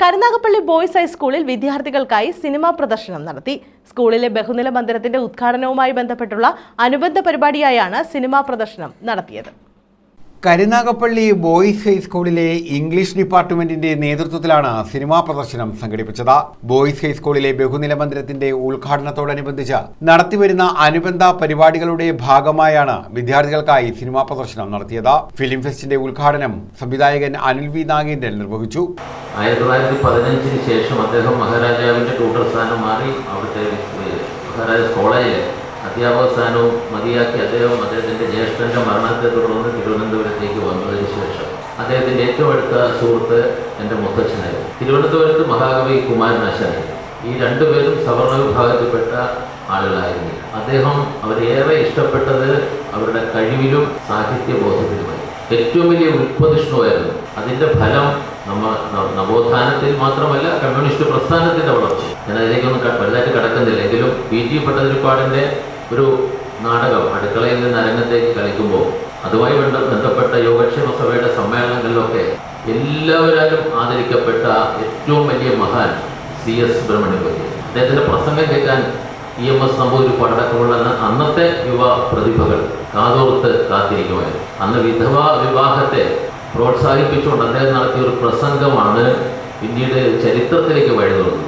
Karunagappally boys ഹൈസ്കൂളിൽ വിദ്യാർത്ഥികൾക്കായി cinema പ്രദർശനം നടത്തി. സ്കൂളിലെ ബഹുനില മന്ദിരത്തിന്റെ ഉദ്ഘാടനവുമായി ബന്ധപ്പെട്ടുള്ള അനുബന്ധ പരിപാടിയായാണ് സിനിമാ പ്രദർശനം നടത്തിയത്. കരുനാഗപ്പള്ളി ബോയ്സ് ഹൈസ്കൂളിലെ ഇംഗ്ലീഷ് ഡിപ്പാർട്ട്മെന്റിന്റെ നേതൃത്വത്തിലാണ് സിനിമാ പ്രദർശനം സംഘടിപ്പിച്ചത്. ബോയ്സ് ഹൈസ്കൂളിലെ ബഹുനില മന്ദിരത്തിന്റെ ഉദ്ഘാടനത്തോടനുബന്ധിച്ച് നടത്തിവരുന്ന അനുബന്ധ പരിപാടികളുടെ ഭാഗമായാണ് വിദ്യാർത്ഥികൾക്കായി സിനിമാ പ്രദർശനം നടത്തിയത്. ഫിലിം ഫെസ്റ്റിന്റെ ഉദ്ഘാടനം സംവിധായകൻ അനിൽ വി നാഗേന്ദ്രൻ നിർവഹിച്ചു. ആയിരത്തി തൊള്ളായിരത്തി പതിനഞ്ചിന് ശേഷം അദ്ദേഹം മഹാരാജാവിന്റെ ട്യൂട്ടർ സ്ഥാനം മാറി അവിടുത്തെ കോളേജിലെ അധ്യാപക സ്ഥാനവും മതിയാക്കി അദ്ദേഹം അദ്ദേഹത്തിന്റെ ജ്യേഷ്ഠന്റെ മരണത്തെ തുടർന്ന് അദ്ദേഹത്തിന്റെ ഏറ്റവും അടുത്ത സുഹൃത്ത് എന്റെ മുത്തച്ഛനായിരുന്നു. തിരുവനന്തപുരത്ത് മഹാകവി കുമാരനാശാനായിരുന്നു ഈ രണ്ടുപേരും സവർണ വിഭാഗത്തിൽപ്പെട്ട ആളുകളായിരുന്നു അദ്ദേഹം അവരേറെ ഇഷ്ടപ്പെട്ടത് അവരുടെ കഴിവിലും സാഹിത്യബോധത്തിലുമായി. ഏറ്റവും വലിയ ഉത്പതിഷ്ണുവായിരുന്നു അതിന്റെ ഫലം നമ്മ നവോത്ഥാനത്തിൽ മാത്രമല്ല കമ്മ്യൂണിസ്റ്റ് പ്രസ്ഥാനത്തിന്റെ വളർച്ച. ഞാൻ അതിലേക്കൊന്നും വലുതായിട്ട് കടക്കുന്നില്ല. എങ്കിലും പി. ജി ഭട്ടതിരിപ്പാടിന്റെ ഒരു നാടകം അടുക്കളയിൽ നിന്ന് അരങ്ങത്തേക്ക് കളിക്കുമ്പോൾ അതുമായി ബന്ധ- ബന്ധപ്പെട്ട യോഗക്ഷേമ സഭയുടെ സമ്മേളനങ്ങളിലൊക്കെ എല്ലാവരാലും ആദരിക്കപ്പെട്ട ഏറ്റവും വലിയ മഹാൻ സി എസ് സുബ്രഹ്മണ്യപതി അദ്ദേഹത്തിന്റെ പ്രസംഗം കേൾക്കാൻ ഇ എം എസ് നമ്പൂതിരിപ്പാട് പടക്കമുള്ള അന്ന- അന്നത്തെ യുവ പ്രതിഭകൾ. കാതോർത്ത് കാത്തിരിക്കുമായിരുന്നു അന്ന് വിധവാ വിവാഹത്തെ പ്രോത്സാഹിപ്പിച്ചുകൊണ്ട് അദ്ദേഹം നടത്തിയ ഒരു പ്രസംഗമാണ്. പിന്നീട് ചരിത്രത്തിലേക്ക് വഴി തുറന്നത്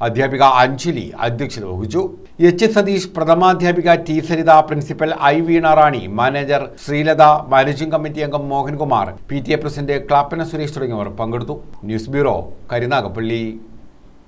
അധ്യാപിക അഞ്ജലി അധ്യക്ഷത വഹിച്ചു. H. Satheesh പ്രഥമാധ്യാപിക T. Saritha principal I. Veena Rani manager Sreelatha managing committee അംഗം Mohankumar P. T. A president Clappana Suresh തുടങ്ങിയവർ പങ്കെടുത്തു. News bureau Karunagappally.